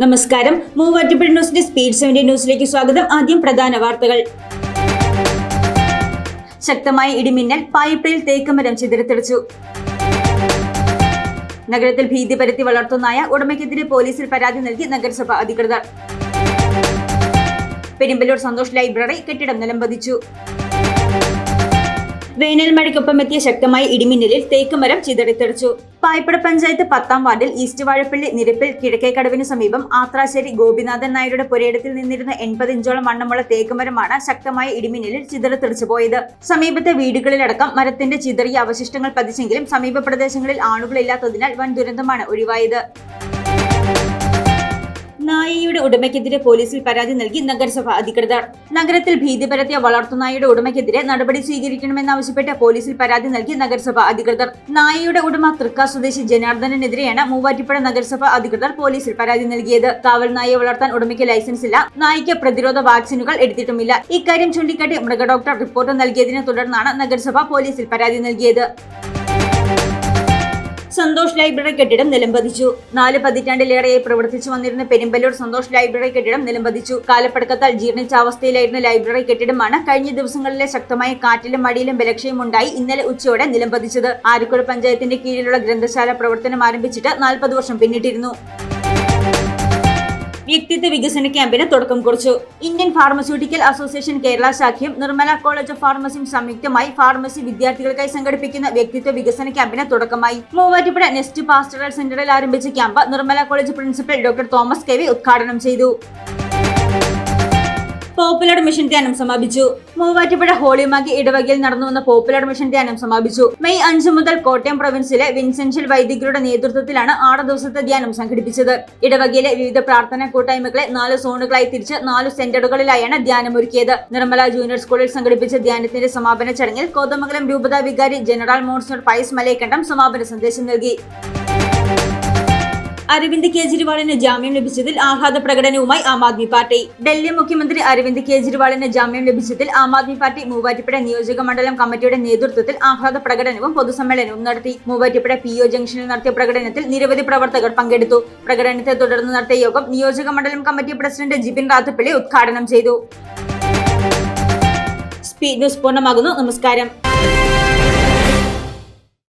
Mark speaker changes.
Speaker 1: നമസ്കാരം. മൂവാറ്റുപുഴ ന്യൂസിന്റെ speed seventy ന്യൂസിലേക്ക് സ്വാഗതം. ആദ്യം പ്രധാന വാർത്തകൾ. ശക്തമായ ഇടിമിന്നൽ പായിപ്പയിൽ തേക്കുമരം ചിതറിത്തെറിച്ചു. നഗരത്തിൽ ഭീതി പരത്തി വളർത്തുന്നായ ഉടമയ്ക്കെതിരെ പോലീസിൽ പരാതി നൽകി നഗരസഭ അധികൃതർ. പെരുമ്പലൂർ സന്തോഷ് ലൈബ്രറി കെട്ടിടം നിലംപതിച്ചു. വേനൽ മഴയ്ക്കൊപ്പം എത്തിയ ശക്തമായ ഇടിമിന്നലിൽ തേക്കുമരം ചിതറിത്തെറിച്ചു. പായ്പട പഞ്ചായത്ത് പത്താം വാർഡിൽ ഈസ്റ്റ് വാഴപ്പള്ളി നിരപ്പിൽ കിഴക്കേക്കടവിന് സമീപം ആത്രാശ്ശേരി ഗോപിനാഥൻ നായരുടെ പുരയിടത്തിൽ നിന്നിരുന്ന എൺപത് ഇഞ്ചോളം വണ്ണമുള്ള തേക്കുമരമാണ് ശക്തമായ ഇടിമിന്നലിൽ ചിതറിത്തെറിച്ചു പോയത്. സമീപത്തെ വീടുകളിലടക്കം മരത്തിന്റെ ചിതറിയ അവശിഷ്ടങ്ങൾ പതിച്ചെങ്കിലും സമീപ പ്രദേശങ്ങളിൽ ആളുകളില്ലാത്തതിനാൽ വൻ ദുരന്തമാണ് ഒഴിവായത്. നായയുടെ ഉടമയ്ക്കെതിരെ പോലീസിൽ പരാതി നൽകി നഗരസഭ അധികൃതർ. നഗരത്തിൽ ഭീതി പരത്തിയ വളർത്തുനായയുടെ ഉടമയ്ക്കെതിരെ നടപടി സ്വീകരിക്കണമെന്നാവശ്യപ്പെട്ട് പോലീസിൽ പരാതി നൽകി നഗരസഭ അധികൃതർ. നായയുടെ ഉടമ തൃക്ക സ്വദേശി ജനാർദ്ദനെതിരെയാണ് മൂവാറ്റുപുഴ നഗരസഭ അധികൃതർ പോലീസിൽ പരാതി നൽകിയത്. കാവൽ നായയെ വളർത്താൻ ഉടമയ്ക്ക് ലൈസൻസ് ഇല്ല. നായയ്ക്ക് പ്രതിരോധ വാക്സിനുകൾ എടുത്തിട്ടുമില്ല. ഇക്കാര്യം ചൂണ്ടിക്കാട്ടി മൃഗഡോക്ടർ റിപ്പോർട്ട് നൽകിയതിനെ തുടർന്നാണ് നഗരസഭ പോലീസിൽ പരാതി നൽകിയത്. സന്തോഷ് ലൈബ്രറി കെട്ടിടം നിലംപതിച്ചു. നാല് പതിറ്റാണ്ടിലേറെയായി പ്രവർത്തിച്ചു വന്നിരുന്ന പെരുമ്പല്ലൂർ സന്തോഷ് ലൈബ്രറി കെട്ടിടം നിലംപതിച്ചു. കാലപ്പടക്കത്താൽ ജീർണിച്ച അവസ്ഥയിലായിരുന്ന ലൈബ്രറി കെട്ടിടമാണ് കഴിഞ്ഞ ദിവസങ്ങളിലെ ശക്തമായ കാറ്റിലും മടിയിലും ബലക്ഷയും ഉണ്ടായി ഇന്നലെ ഉച്ചയോടെ നിലംപതിച്ചത്. ആലക്കുഴ പഞ്ചായത്തിന്റെ കീഴിലുള്ള ഗ്രന്ഥശാല പ്രവർത്തനം ആരംഭിച്ചിട്ട് നാൽപ്പത് വർഷം പിന്നിട്ടിരുന്നു. വ്യക്തിത്വ വികസന ക്യാമ്പിന് തുടക്കം കുറിച്ചു. ഇന്ത്യൻ ഫാർമസ്യൂട്ടിക്കൽ അസോസിയേഷൻ കേരള ശാഖയും നിർമ്മല കോളേജ് ഓഫ് ഫാർമസിയും സംയുക്തമായി ഫാർമസി വിദ്യാർത്ഥികൾക്കായി സംഘടിപ്പിക്കുന്ന വ്യക്തിത്വ വികസന ക്യാമ്പിന് തുടക്കമായി. മൂവാറ്റുപുഴ നെസ്റ്റ് പാസ്റ്ററൽ സെന്ററിൽ ആരംഭിച്ച camp Nirmala college principal doctor Thomas K V ഉദ്ഘാടനം ചെയ്തു. പോപ്പുലർ മിഷൻ ധ്യാനം സമാപിച്ചു. മൂവാറ്റുപുഴ ഹോളിമാക്കി ഇടവകയിൽ നടന്നു വന്ന പോപ്പുലർ മിഷൻ ധ്യാനം സമാപിച്ചു. മെയ് അഞ്ച് മുതൽ കോട്ടയം പ്രൊവിൻസിലെ വിൻസെൻഷ്യൽ വൈദികരുടെ നേതൃത്വത്തിലാണ് ആറ് ദിവസത്തെ ധ്യാനം സംഘടിപ്പിച്ചത്. ഇടവകയിലെ വിവിധ പ്രാർത്ഥനാ കൂട്ടായ്മകളെ നാല് സോണുകളായി തിരിച്ച് നാല് സെന്ററുകളിലായാണ് ധ്യാനം ധ്യാനമൊരുക്കിയത്. നിർമ്മല ജൂനിയർ സ്കൂളിൽ സംഘടിപ്പിച്ച ധ്യാനത്തിന്റെ സമാപന ചടങ്ങിൽ കോതമംഗലം രൂപതാ വികാരി ജനറൽ മോൺസർ പൈസ് മലയക്കണ്ടം സമാപന സന്ദേശം നൽകി. അരവിന്ദ് കെജ്രിവാളിന് ജാമ്യം ലഭിച്ചതിൽ ആഹ്ലാദ പ്രകടനവുമായി ആം ആദ്മി പാർട്ടി. ഡൽഹി മുഖ്യമന്ത്രി അരവിന്ദ് കെജ്രിവാളിന് ജാമ്യം ലഭിച്ചതിൽ ആം ആദ്മി പാർട്ടി മൂവാറ്റുപുഴ നിയോജക മണ്ഡലം കമ്മിറ്റിയുടെ നേതൃത്വത്തിൽ ആഹ്ലാദ പ്രകടനവും പൊതുസമ്മേളനവും നടത്തി. മൂവാറ്റുപുഴ പി ഒ ജംഗ്ഷനിൽ നടത്തിയ പ്രകടനത്തിൽ നിരവധി പ്രവർത്തകർ പങ്കെടുത്തു. പ്രകടനത്തെ തുടർന്ന് നടത്തിയ യോഗം നിയോജക മണ്ഡലം കമ്മിറ്റി പ്രസിഡന്റ് ജിബിൻ റാത്തപ്പള്ളി ഉദ്ഘാടനം ചെയ്തു. സ്പീഡ് ന്യൂസ് പൂർണമാകുന്നു. നമസ്കാരം.